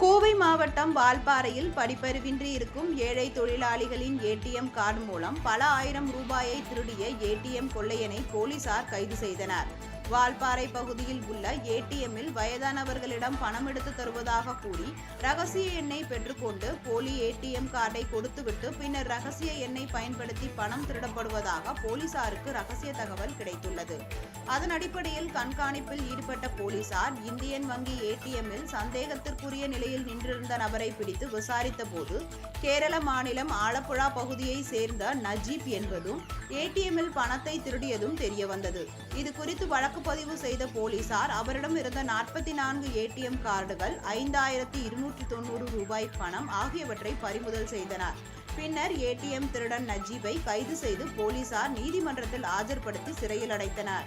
கோவை மாவட்டம் வால்பாறையில் படிப்பறிவின்றி இருக்கும் ஏழை தொழிலாளிகளின் ஏடிஎம் கார்டு மூலம் பல ஆயிரம் ரூபாயை திருடிய ஏடிஎம் கொள்ளையனை போலீசார் கைது செய்தனர். வால்பாறை பகுதியில் உள்ள ஏடிஎம்மில் வயதானவர்களிடம் பணம் எடுத்து தருவதாக கூறி ரகசிய எண்ணை பெற்றுக்கொண்டு போலி ஏடிஎம் கார்டை கொடுத்துவிட்டு பின்னர் ரகசிய எண்ணை பயன்படுத்தி பணம் திருடப்படுவதாக போலீசாருக்கு ரகசிய தகவல் கிடைத்துள்ளது. அதன் அடிப்படையில் கண்காணிப்பில் ஈடுபட்ட போலீசார் இந்தியன் வங்கி ஏடிஎம்மில் சந்தேகத்திற்குரிய நிலை சாலையில் நின்றிருந்த நபரை பிடித்து விசாரித்த போது கேரள மாநிலம் ஆலப்புழா பகுதியை சேர்ந்த நஜீப் என்பதும் ஏடிஎம்மில் பணத்தை திருடியதும் தெரியவந்தது. இது குறித்து வழக்கு பதிவு செய்த போலீசார் அவரிடம் இருந்த நாற்பத்தி நான்கு ஏடிஎம் கார்டுகள் ஐந்தாயிரத்தி இருநூற்றி தொண்ணூறு ரூபாய் பணம் ஆகியவற்றை பறிமுதல் செய்தனர். பின்னர் ஏடிஎம் திருடன் நஜீபை கைது செய்து போலீசார் நீதிமன்றத்தில் ஆஜர்படுத்தி சிறையில் அடைத்தனர்.